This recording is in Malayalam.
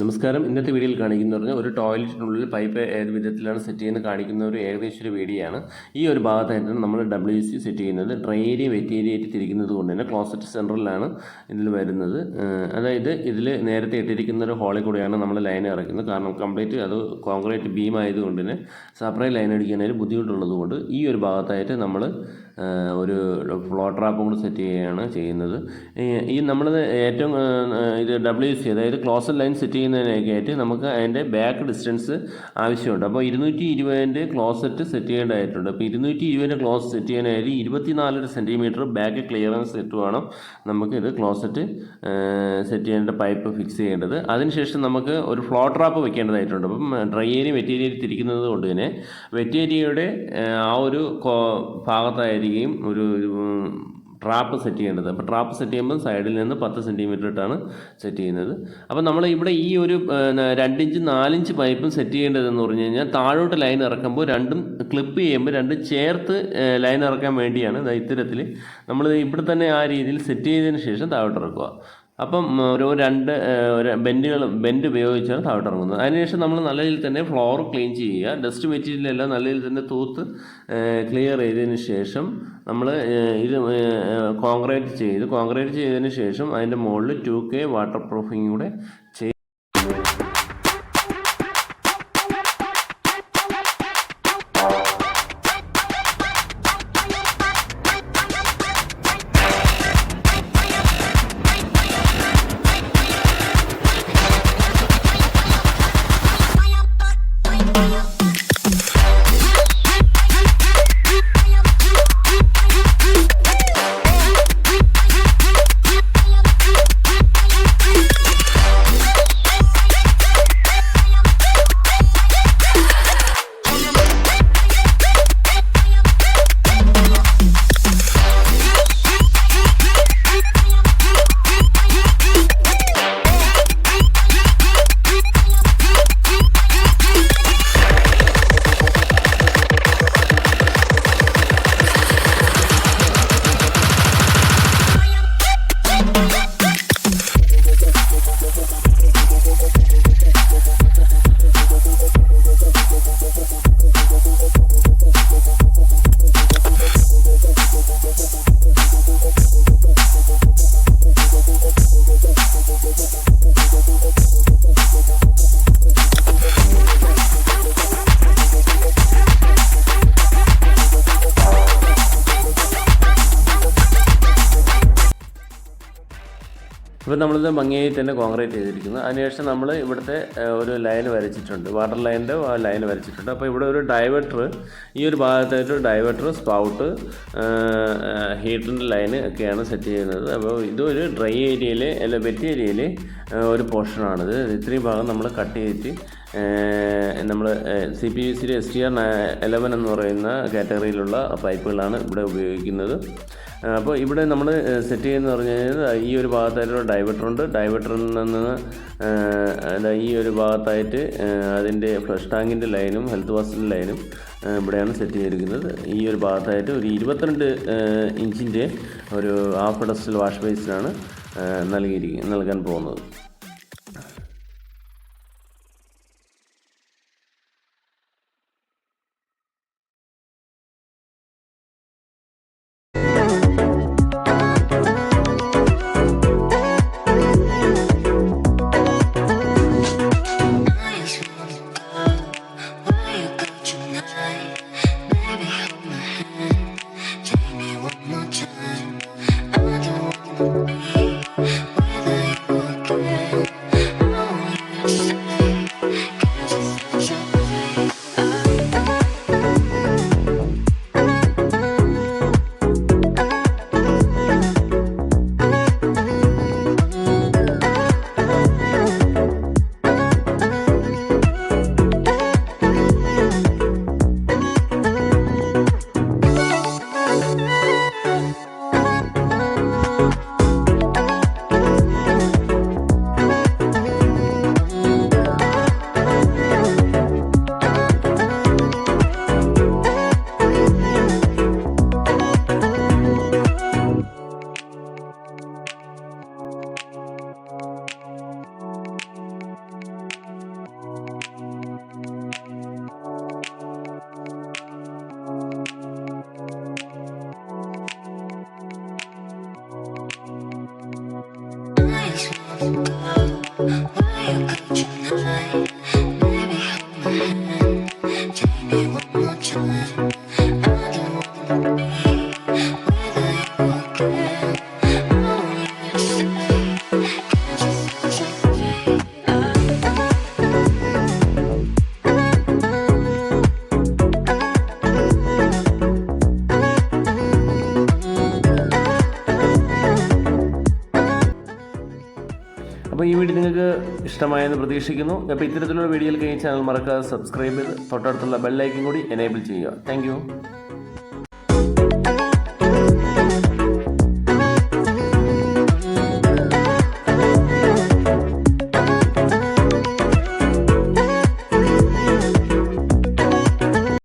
നമസ്കാരം. ഇന്നത്തെ വീഡിയോയിൽ കാണിക്കുന്ന പറഞ്ഞാൽ ഒരു ടോയ്ലറ്റിനുള്ളിൽ പൈപ്പ് ഏത് വിധത്തിലാണ് സെറ്റ് ചെയ്യുന്നത് കാണിക്കുന്ന ഒരു ഏകദേശം ഒരു വീഡിയോ ആണ് ഈ ഒരു ഭാഗത്തായിട്ടാണ് നമ്മൾ ഡബ്ല്യു സി സെറ്റ് ചെയ്യുന്നത്. ഡ്രൈ ഏരിയ ആയിട്ട് തിരിക്കുന്നത് കൊണ്ട് തന്നെ ക്ലോസറ്റ് സെന്ററിലാണ് ഇതിൽ വരുന്നത്. അതായത് ഇതിൽ നേരത്തെ ഇട്ടിരിക്കുന്ന ഒരു ഹോളിൽ കൂടെയാണ് നമ്മൾ ലൈൻ ഇറക്കുന്നത്. കാരണം കംപ്ലീറ്റ് അത് കോൺക്രീറ്റ് ബീം ആയതുകൊണ്ട് തന്നെ സെപ്പറേറ്റ് ലൈൻ അടിക്കാനായിട്ട് ബുദ്ധിമുട്ടുള്ളത് കൊണ്ട് ഈ ഒരു ഭാഗത്തായിട്ട് നമ്മൾ ഒരു ഫ്ലോ ട്രാപ്പ് കൂടി സെറ്റ് ചെയ്യുകയാണ് ചെയ്യുന്നത്. ഈ- ഈ നമ്മൾ ഏറ്റവും ഇത് ഡബ്ല്യു സി അതായത് ക്ലോസറ്റ് ലൈൻ സെറ്റ് ചെയ്യുന്നതിനൊക്കെ ആയിട്ട് നമുക്ക് അതിന്റെ ബാക്ക് ഡിസ്റ്റൻസ് ആവശ്യമുണ്ട്. അപ്പോൾ ഇരുന്നൂറ്റി ഇരുപതിന്റെ ക്ലോസറ്റ് സെറ്റ് ചെയ്യേണ്ടതായിട്ടുണ്ട്. അപ്പോൾ ഇരുന്നൂറ്റി ഇരുപതിന്റെ ക്ലോസ് സെറ്റ് ചെയ്യാനായിട്ട് ഇരുപത്തിനാലര സെന്റിമീറ്റർ ബാക്ക് ക്ലിയറൻസ് ഇട്ട് വേണം നമുക്ക് ഇത് ക്ലോസറ്റ് സെറ്റ് ചെയ്യേണ്ട പൈപ്പ് ഫിക്സ് ചെയ്യേണ്ടത്. അതിനുശേഷം നമുക്ക് ഒരു ഫ്ലോ ട്രാപ്പ് വെക്കേണ്ടതായിട്ടുണ്ട്. അപ്പം ഡ്രൈ ഏരിയ വെറ്റ് തിരിക്കുന്നത് കൊണ്ട് തന്നെ വെറ്റ് ഏരിയയുടെ ആ ഒരു ഭാഗത്തായിരിക്കും ഒരു ട്രാപ്പ് സെറ്റ് ചെയ്യേണ്ടത്. അപ്പോൾ ട്രാപ്പ് സെറ്റ് ചെയ്യുമ്പോൾ സൈഡിൽ നിന്ന് പത്ത് സെന്റിമീറ്റർ ഇട്ടാണ് സെറ്റ് ചെയ്യുന്നത്. അപ്പോൾ നമ്മൾ ഇവിടെ ഈ ഒരു രണ്ടിഞ്ച് നാലിഞ്ച് പൈപ്പും സെറ്റ് ചെയ്യേണ്ടതെന്ന് പറഞ്ഞു കഴിഞ്ഞാൽ താഴോട്ട് ലൈൻ ഇറക്കുമ്പോൾ രണ്ടും ക്ലിപ്പ് ചെയ്യുമ്പോൾ രണ്ടും ചേർത്ത് ലൈൻ ഇറക്കാൻ വേണ്ടിയാണ് ഇത്തരത്തിൽ നമ്മൾ ഇവിടെ തന്നെ ആ രീതിയിൽ സെറ്റ് ചെയ്തതിന് ശേഷം താഴോട്ട് ഇറക്കുക. അപ്പം ഒരു രണ്ട് ബെൻഡുകൾ ബെൻഡ് ഉപയോഗിച്ചാണ് താഴോട്ട് ഇറങ്ങുന്നത് അതിനുശേഷം നമ്മൾ നല്ല രീതിയിൽ തന്നെ ഫ്ലോർ ക്ലീൻ ചെയ്യുക. ഡസ്റ്റ് മെറ്റീരിയൽ എല്ലാം നല്ല രീതിയിൽ തന്നെ തൂത്ത് ക്ലിയർ ചെയ്തതിന് ശേഷം നമ്മൾ ഇത് കോൺക്രീറ്റ് ചെയ്ത് കോൺക്രീറ്റ് ചെയ്തതിന് ശേഷം അതിന്റെ മുകളിൽ ടു കെ വാട്ടർ പ്രൂഫിങ് കൂടെ അപ്പോൾ നമ്മളിത് ഭംഗിയായി തന്നെ കോൺക്രീറ്റ് ചെയ്തിരിക്കുന്നു. അതിനുശേഷം നമ്മൾ ഇവിടുത്തെ ഒരു ലൈൻ വരച്ചിട്ടുണ്ട്. വാട്ടർ ലൈനിന്റെ ലൈൻ വരച്ചിട്ടുണ്ട്. അപ്പോൾ ഇവിടെ ഒരു ഡൈവേർട്ടർ ഈ ഒരു ഭാഗത്തായിട്ട് ഡൈവേർട്ടർ സ്പൗട്ട് ഹീറ്ററിന്റെ ലൈന് ഒക്കെയാണ് സെറ്റ് ചെയ്യുന്നത്. അപ്പോൾ ഇതൊരു ഡ്രൈ ഏരിയയിലെ അല്ല വെറ്റ് ഏരിയയിലെ ഒരു പോർഷനാണിത് ഇത്രയും ഭാഗം നമ്മൾ കട്ട് ചെയ്തിട്ട് നമ്മൾ സി പി സിയുടെ എസ് ടി ആർ എലവൻ എന്ന് പറയുന്ന കാറ്റഗറിയിലുള്ള പൈപ്പുകളാണ് ഇവിടെ ഉപയോഗിക്കുന്നത്. അപ്പോൾ ഇവിടെ നമ്മൾ സെറ്റ് ചെയ്യുന്നത് പറഞ്ഞു കഴിഞ്ഞാൽ ഈ ഒരു ഭാഗത്തായിട്ടൊരു ഡൈവേർട്ടർ ഉണ്ട്. ഡൈവേർട്ടറിൽ നിന്ന് ഈ ഒരു ഭാഗത്തായിട്ട് അതിന്റെ ഫ്ലഷ് ടാങ്കിന്റെ ലൈനും ഹെൽത്ത് വാസിന്റെ ലൈനും ഇവിടെയാണ് സെറ്റ് ചെയ്തിരിക്കുന്നത്. ഈ ഒരു ഭാഗത്തായിട്ട് ഒരു ഇരുപത്തിരണ്ട് ഇഞ്ചിന്റെ ഒരു ഹാഫ് ഡസ്റ്റൽ വാഷ് ബേസിനാണ് നൽകിയിരിക്കുന്നത് നൽകാൻ പോകുന്നത്. അപ്പോൾ ഈ വീഡിയോ നിങ്ങൾക്ക് ഇഷ്ടമായെന്ന് പ്രതീക്ഷിക്കുന്നു. അപ്പോൾ ഇത്തരത്തിലുള്ള വീഡിയോയിൽ കഴിഞ്ഞ ചാനൽ മറക്കാതെ സബ്സ്ക്രൈബ് ചെയ്ത് തൊട്ടടുത്തുള്ള ബെല്ലൈക്കും കൂടി എനേബിൾ ചെയ്യുക. താങ്ക്